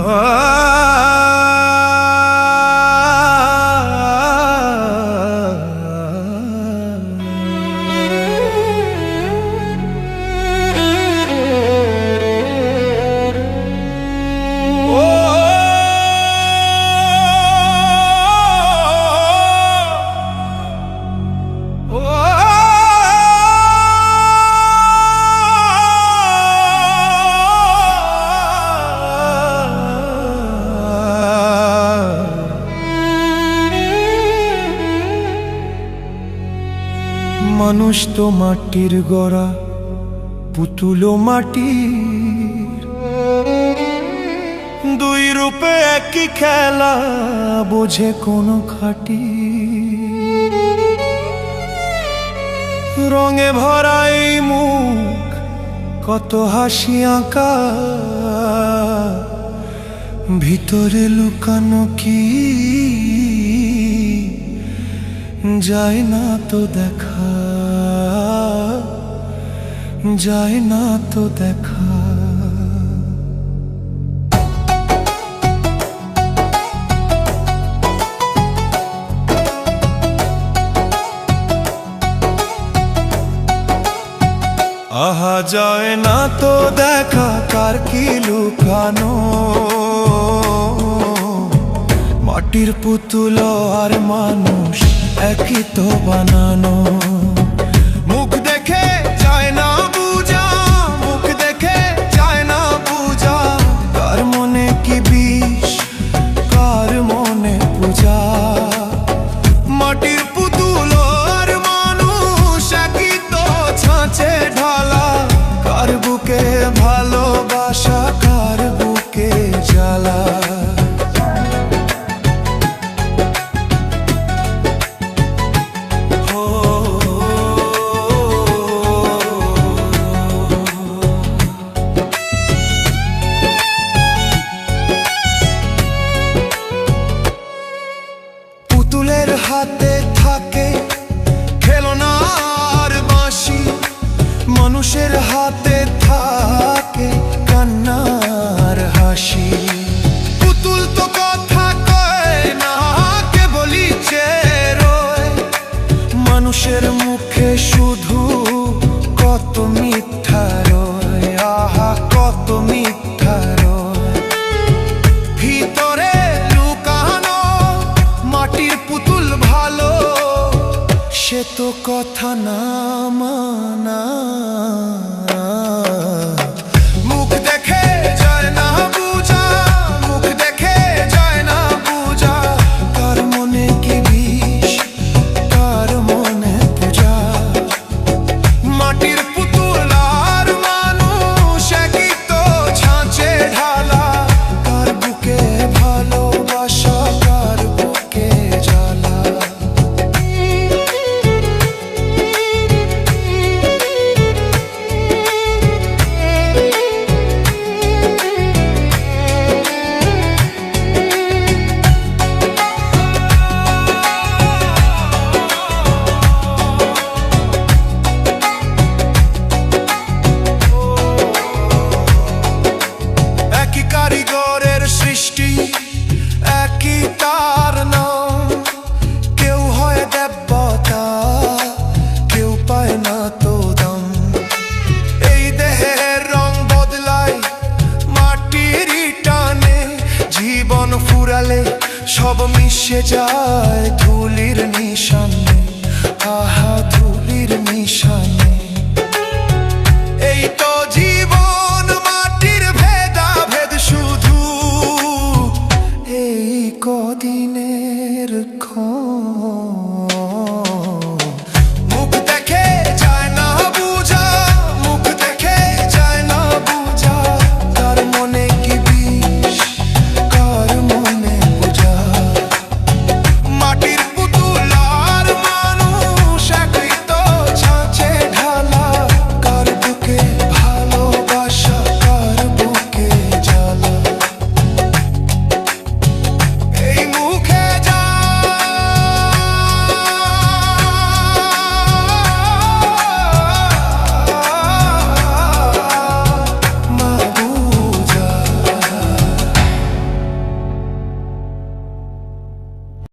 Oh. মানুষ তো মাটির গড়া, পুতুলো মাটি দুই রূপে একই খেলা বোঝে কোনো খাটি। রঙে ভরাই মুখ, কত হাসি আঁকা। ভিতরে লুকানো কি? যায় না তো দেখা। যায় না তো দেখা। আহা, যায় না তো দেখা কার কি লুকানো। মাটির পুতুল আর মানুষ একই তো বানানো। মুখ দেখে ভালো সে তো কথা না মানা। সব মিশে যায় ধুলির নিশানে আহা ধুলির নিশানে। এই তো জীবন মাটির শুধু কদিনের